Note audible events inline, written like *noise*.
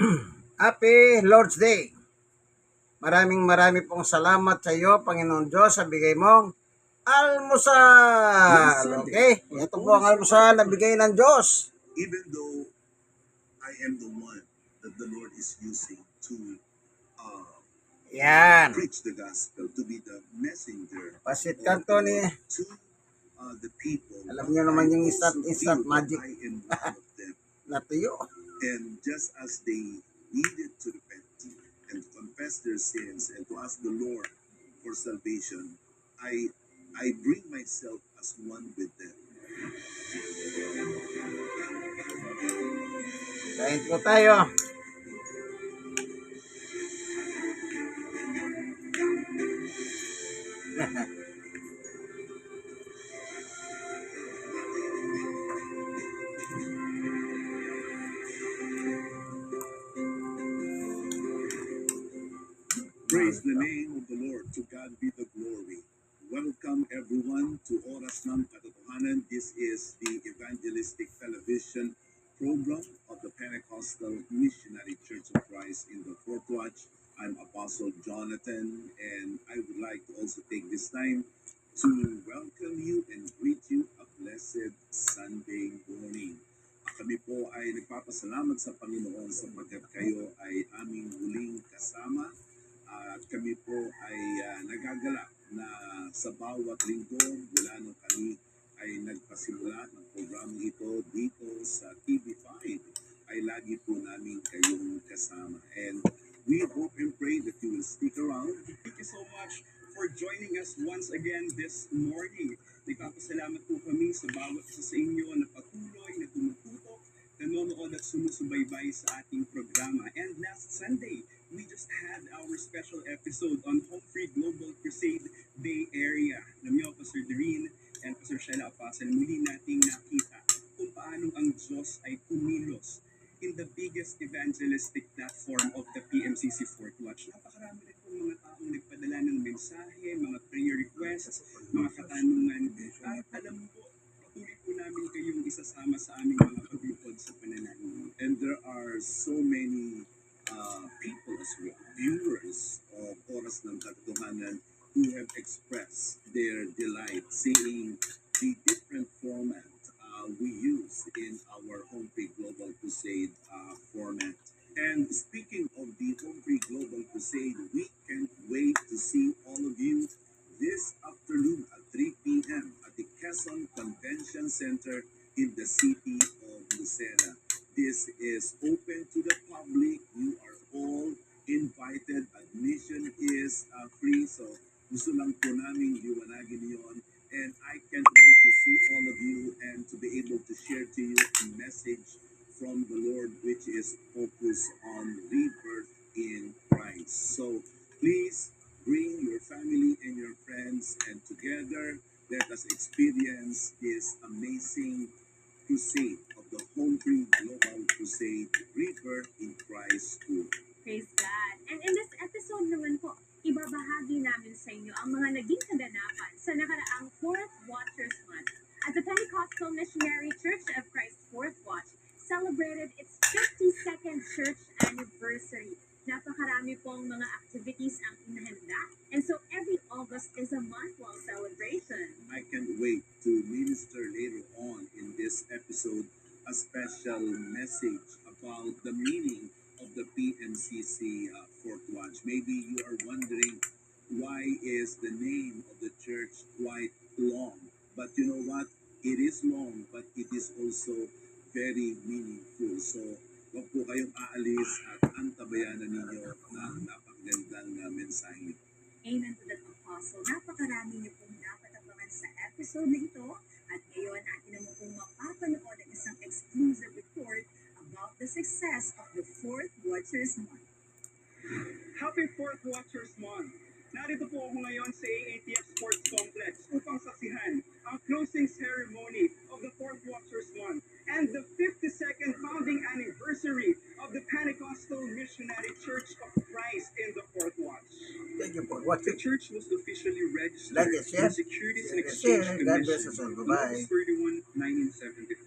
*clears throat* Happy Lord's Day. Maraming marami pong salamat sa iyo, Panginoon Diyos, sa bigay mong almusal. Okay? Ito po ang almusal na bigay ng Diyos. even though I am the one that the Lord is using to uh, Yan. preach the gospel, to be the messenger Pasit kanto ni to uh, the people. Alam niyo naman yung instant- instant magic. I am one of them. *laughs* natuyo. And just as they needed to repent and confess their sins and to ask the Lord for salvation, I I bring myself as one with them. Kain po tayo. Praise the name of the Lord. To God be the glory. Welcome everyone to Oras ng Katotohanan. This is the evangelistic television program of the Pentecostal Missionary Church of Christ in the Fourth Watch. I'm Apostle Jonathan and I would like to also take this time to welcome you and greet you a blessed Sunday morning. Kami po ay nagpapasalamat sa Panginoon sapagkat kayo ay aming huling kasama kami po ay ah, nagagalak na sa bawat linggo mula nung kami ay nagpasimula ng programa ito dito sa TV5 ay lagi po namin kayong kasama. And we hope and pray that you will stick around Thank you so much for joining us once again this morning. Nagpapasalamat po kami sa bawat isa sa inyo na patuloy na tumututok, nanonood at sumusubaybay sa ating programa. And last Sunday, we just had special episode on Home Free Global Crusade Bay Area. Alam niyo, Pastor Doreen and Pastor Shella Apostle, muli nating nakita kung paano ang Diyos ay kumilos in the biggest evangelistic platform of the PMCC Fort Watch. Napakarami rin pong mga taong nagpadala ng mensahe, mga prayer requests, mga katanungan. At alam po, patuloy po namin kayong isasama sa aming mga paglipod sa pananalangin. and there are so many uh, people as viewers of Oras ng Katotohanan who have expressed their delight seeing the different format uh, we use in our Home Free Global Crusade uh, format. And speaking of the Home Free Global Crusade, we can't wait to see all of you this afternoon at 3 p.m. at the Quezon Convention Center in the city of Lucena. This is open to the public. You are all invited. Admission is uh, free. So gusto lang po namin liwanagin yon. And I can't wait to see all of you and to be able to share to you a message from the Lord which is focused on rebirth in Christ. So please bring your family and your friends and together let us experience this amazing crusade of the Free Global Crusade Rebirth in Christ. Praise God. And in this episode naman po, ibabahagi namin sa inyo ang mga naging kaganapan sa nakaraang Fourth Watchers Month. As the Pentecostal Missionary Church of Christ Fourth Watch celebrated its 52nd church anniversary. Napakarami pong mga activities ang inahanda. And so every August is a month-long celebration. I can't wait to minister later on in this episode a special message about the meaning of the PNCC uh, Fourth Watch. Maybe you are wondering why is the name of the church quite long? But you know what? It is long, but it is also very meaningful. So, wag po kayong aalis at antabayanan ninyo ng napakagandang uh, mensahe. Amen to that apostle. Napakarami niyo pong dapat sa episode na ito. Success of the Fourth Watchers Month. Happy Fourth Watchers Month! Narito po ako ngayon sa AATF Sports Complex upang saksihan ang closing ceremony of the Fourth Watchers Month and the 52nd founding anniversary of the Pentecostal Missionary Church of Christ in the Fourth Watch. Thank you for The church was officially registered Like it, in the Securities and Share. Exchange God Commission us all. on Bye-bye. August 31, 1975.